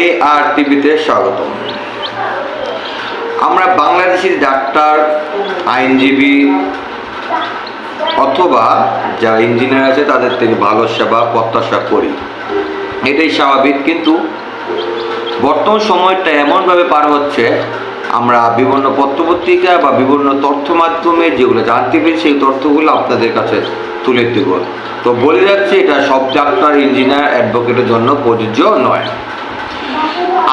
এ আর টিভিতে স্বাগত আমরা বাংলাদেশের ডাক্তার, আইনজীবী অথবা যারা ইঞ্জিনিয়ার আছে তাদের থেকে ভালো সেবা, প্রত্যাশা করি। এটাই স্বাভাবিক, কিন্তু বর্তমান সময়টা এমনভাবে পার হচ্ছে আমরা বিভিন্ন পত্রপত্রিকা বা বিভিন্ন তথ্য মাধ্যমে যেগুলো জানতে পেরেছি, সেই তথ্যগুলো আপনাদের কাছে তুলে দেব। তো বলে যাচ্ছে, এটা সব ডাক্তার, ইঞ্জিনিয়ার, অ্যাডভোকেটের জন্য প্রযোজ্য নয়।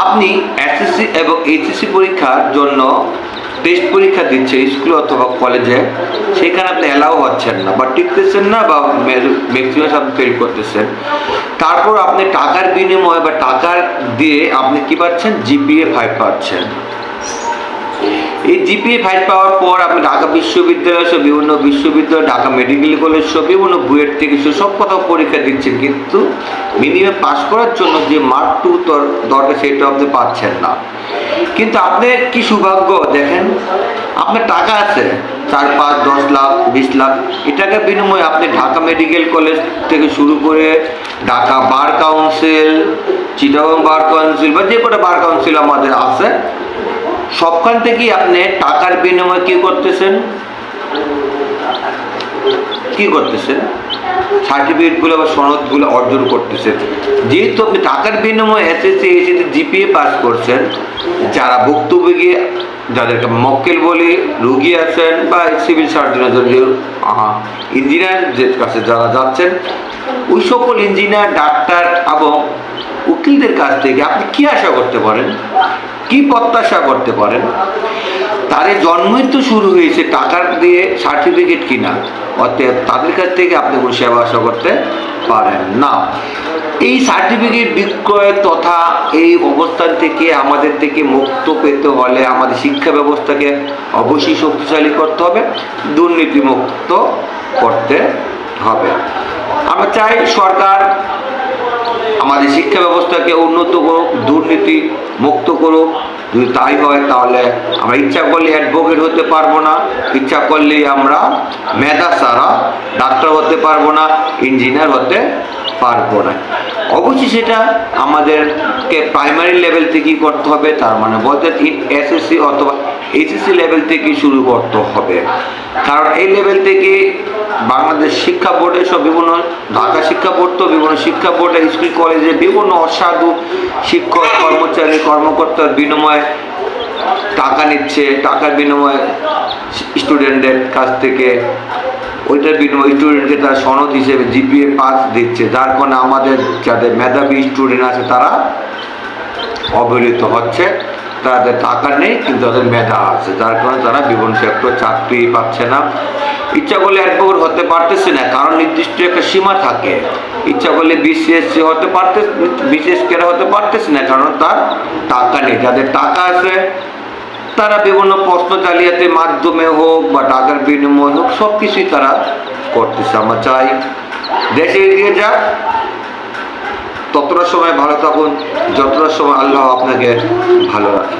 আপনি এসএসসি এবং এইচএসসি পরীক্ষার জন্য টেস্ট পরীক্ষা দিচ্ছে স্কুল অথবা কলেজে, সেখানে আপনি অ্যালাউ হচ্ছেন না বা টিকতেছেন না বা ম্যাক্সিমাম আপনি ফেল করতেছেন। তারপর আপনি টাকার বিনিময়ে বা টাকার দিয়ে আপনি কি পাচ্ছেন? জিপিএ ফাইভ পাচ্ছেন। এই জিপিএ ফাইভ পাওয়ার পর আপনি ঢাকা বিশ্ববিদ্যালয় সহ বিভিন্ন বিশ্ববিদ্যালয়, ঢাকা মেডিকেল কলেজ সহ বিভিন্ন বুয়েট থেকে সব কোথাও পরীক্ষা দিচ্ছেন, কিন্তু মিনিমাম পাস করার জন্য যে মার্কটু দরকার সেটা আপনি পাচ্ছেন না। কিন্তু আপনার কি সৌভাগ্য দেখেন? আপনার টাকা আছে, চার পাঁচ, দশ লাখ, বিশ লাখ, এটাকে বিনিময়ে আপনি ঢাকা মেডিকেল কলেজ থেকে শুরু করে Dhaka bar council Chittagong bar council বা যে কটা বার কাউন্সিল আমাদের আছে সবখান থেকেই আপনি টাকার বিনিময়ে কি করতেছেন? কি করতেছেন? সার্টিফিকেটগুলো বা সনদগুলো অর্জন করতেছেন। যেহেতু আপনি টাকার বিনিময়ে এসএসসি এসএসসি জিপিএ পাস করছেন, যারা ভুক্তভোগী, যাদেরকে মক্কেল বলি রুগী আছেন বা সিভিল সার্জন ইঞ্জিনিয়ার কাছে যারা যাচ্ছেন, ওই সকল ইঞ্জিনিয়ার ডাক্তার এবং উকিলদের কাছ থেকে আপনি কি আশা করতে পারেন? কি প্রত্যাশা করতে পারেন? তাদের জন্মই তো শুরু হয়েছে টাকার দিয়ে সার্টিফিকেট কিনা। অর্থাৎ তাদের কাছ থেকে আপনি কোনো সেবা আশা করতে পারেন না। এই সার্টিফিকেট বিক্রয় তথা এই অবস্থান থেকে আমাদের থেকে মুক্ত পেতে হলে আমাদের শিক্ষা ব্যবস্থাকে অবশ্যই শক্তিশালী করতে হবে, দুর্নীতিমুক্ত করতে হবে। আমরা চাই সরকার আমাদের শিক্ষা ব্যবস্থাকে উন্নত করুক, দুর্নীতি মুক্ত করুক। যদি তাই হয় তাহলে আমরা ইচ্ছা করলে অ্যাডভোকেট হতে পারব না। ইচ্ছা করলেই আমরা মেধা সারা ডাক্তার হতে পারব না ইঞ্জিনিয়ার হতে পারব না। অবশ্যই সেটা আমাদেরকে প্রাইমারি লেভেল থেকেই করতে হবে, তার মানে বলতে এসএসসি অথবা এইচএসসি লেভেল থেকে শুরু করতে হবে। কারণ এই লেভেল থেকে বাংলাদেশ শিক্ষা বোর্ডে সব বিভিন্ন, ঢাকা শিক্ষা বোর্ড তো বিভিন্ন শিক্ষা বোর্ডের স্কুল কলেজে বিভিন্ন অসাধু শিক্ষক, কর্মচারী, কর্মকর্তার বিনিময়ে টাকা নিচ্ছে, টাকার বিনিময়ে স্টুডেন্টদের কাছ থেকে ওইটার বিনিময়ে স্টুডেন্টকে তারা সনদ হিসেবে জিপিএ পাস দিচ্ছে, যার কারণে আমাদের যাদের মেধাবী স্টুডেন্ট আছে তারা অবহেলিত হচ্ছে, তাদের টাকা নেই, কিন্তু তাদের মেধা আছে, যার কারণে তারা বিভিন্ন সেক্টর চাকরি পাচ্ছে না। ইচ্ছা করলে এক অ্যাডভোকেট হতে পারতেছে না, কারণ নির্দিষ্ট একটা সীমা থাকে। ইচ্ছা করলে বিসিএসসি হতে পারতে বিসিএস কেরা হতে পারতেছে না, কারণ তার টাকা নেই। যাদের টাকা আছে তারা বিভিন্ন প্রশ্ন জালিয়াতির মাধ্যমে হোক বা টাকার বিনিময় হোক সব কিছুই তারা করতে আমরা চাই দেশে এগিয়ে যাক। ততটা সময় ভালো থাকুন, যতটা সময় আল্লাহ আপনাকে ভালো রাখে।